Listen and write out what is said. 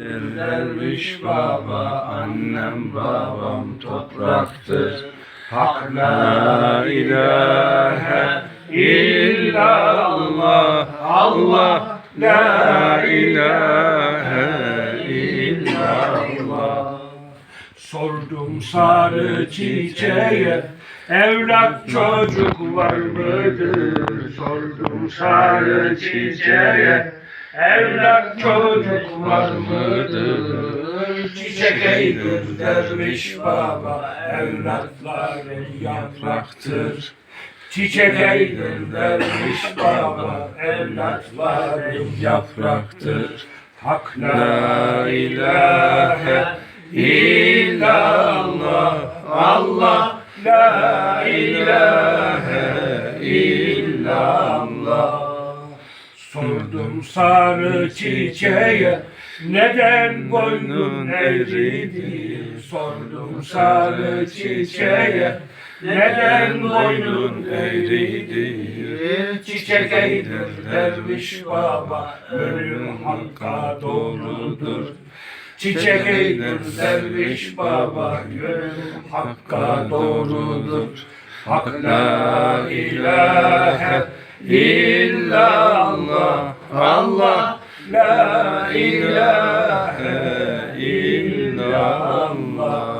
Derviş baba, annem babam topraktır. Hak la ilahe illallah, Allah la ilahe illallah. Sordum sarı çiçeğe, evlat çocuk var mıdır? Sordum sarı çiçeğe, evlat çocuk var mıdır? Çiçek eydir derviş baba, evlatların yapraktır. Çiçek eydir derviş baba, evlatların yapraktır. Hak la ilahe illallah, Allah la ilahe illallah. Sordum sarı çiçeğe neden boynun eğridi? Sordum sarı çiçeğe neden boynun eğridi? Çiçek eğdir derviş baba ölüm hakka doğrudur. Çiçek eğdir derviş baba ölüm hakka doğrudur. Hak la ilahe illallah Allah La ilahe illallah